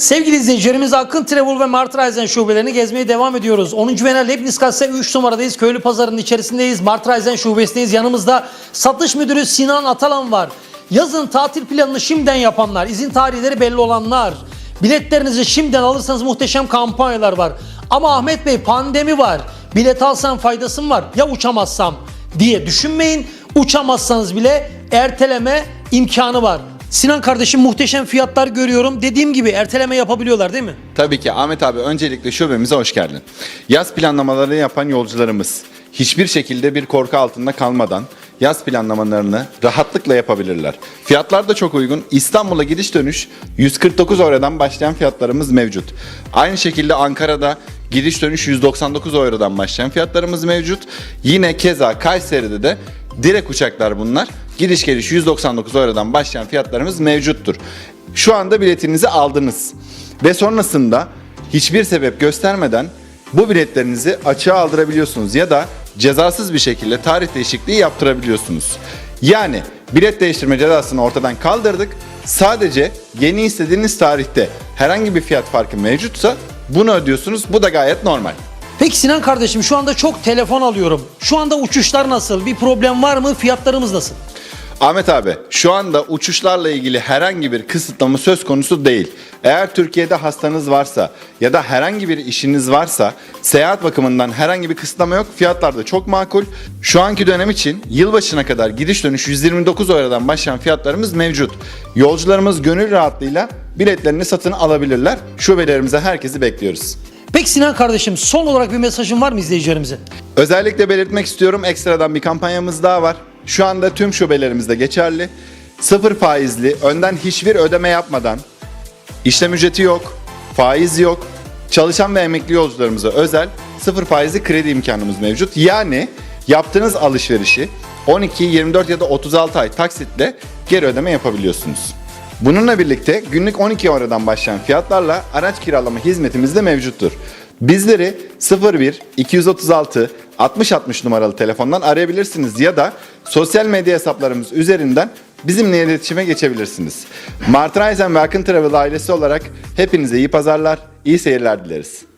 Sevgili izleyicilerimiz Akın Travel ve Mart Reisen şubelerini gezmeye devam ediyoruz. 10. Venel Leibniz Gasse 3 numaradayız. Köylü Pazarı'nın içerisindeyiz. Mart Reisen şubesindeyiz. Yanımızda satış müdürü Sinan Atalan var. Yazın tatil planını şimdiden yapanlar, izin tarihleri belli olanlar, biletlerinizi şimdiden alırsanız muhteşem kampanyalar var. Ama Ahmet Bey pandemi var. Bilet alsam faydası var? Ya uçamazsam diye düşünmeyin. Uçamazsanız bile erteleme imkanı var. Sinan kardeşim muhteşem fiyatlar görüyorum. Dediğim gibi erteleme yapabiliyorlar değil mi? Tabii ki Ahmet abi öncelikle şubemize hoş geldin. Yaz planlamaları yapan yolcularımız hiçbir şekilde bir korku altında kalmadan yaz planlamalarını rahatlıkla yapabilirler. Fiyatlar da çok uygun. İstanbul'a gidiş dönüş 149 eurodan başlayan fiyatlarımız mevcut. Aynı şekilde Ankara'da gidiş dönüş 199 eurodan başlayan fiyatlarımız mevcut. Yine keza Kayseri'de de direkt uçaklar bunlar. Gidiş geliş 199 eurodan başlayan fiyatlarımız mevcuttur. Şu anda biletinizi aldınız ve sonrasında hiçbir sebep göstermeden bu biletlerinizi açığa aldırabiliyorsunuz ya da cezasız bir şekilde tarih değişikliği yaptırabiliyorsunuz. Yani bilet değiştirme cezasını ortadan kaldırdık. Sadece yeni istediğiniz tarihte herhangi bir fiyat farkı mevcutsa bunu ödüyorsunuz. Bu da gayet normal. Peki Sinan kardeşim şu anda çok telefon alıyorum. Şu anda uçuşlar nasıl? Bir problem var mı? Fiyatlarımız nasıl? Ahmet abi şu anda uçuşlarla ilgili herhangi bir kısıtlama söz konusu değil. Eğer Türkiye'de hastanız varsa ya da herhangi bir işiniz varsa seyahat bakımından herhangi bir kısıtlama yok. Fiyatlar da çok makul. Şu anki dönem için yılbaşına kadar gidiş dönüş 129 eurodan başlayan fiyatlarımız mevcut. Yolcularımız gönül rahatlığıyla biletlerini satın alabilirler. Şubelerimize herkesi bekliyoruz. Peki Sinan kardeşim son olarak bir mesajın var mı izleyicilerimize? Özellikle belirtmek istiyorum ekstradan bir kampanyamız daha var. Şu anda tüm şubelerimizde geçerli. Sıfır faizli, önden hiçbir ödeme yapmadan, işlem ücreti yok, faiz yok. Çalışan ve emekli yolcularımıza özel sıfır faizli kredi imkanımız mevcut. Yani yaptığınız alışverişi 12, 24 ya da 36 ay taksitle geri ödeme yapabiliyorsunuz. Bununla birlikte günlük 12 eurodan başlayan fiyatlarla araç kiralama hizmetimiz de mevcuttur. Bizleri 01 236 60 60 numaralı telefondan arayabilirsiniz ya da sosyal medya hesaplarımız üzerinden bizimle iletişime geçebilirsiniz. Mart Reisen ve Akın Travel ailesi olarak hepinize iyi pazarlar, iyi seyirler dileriz.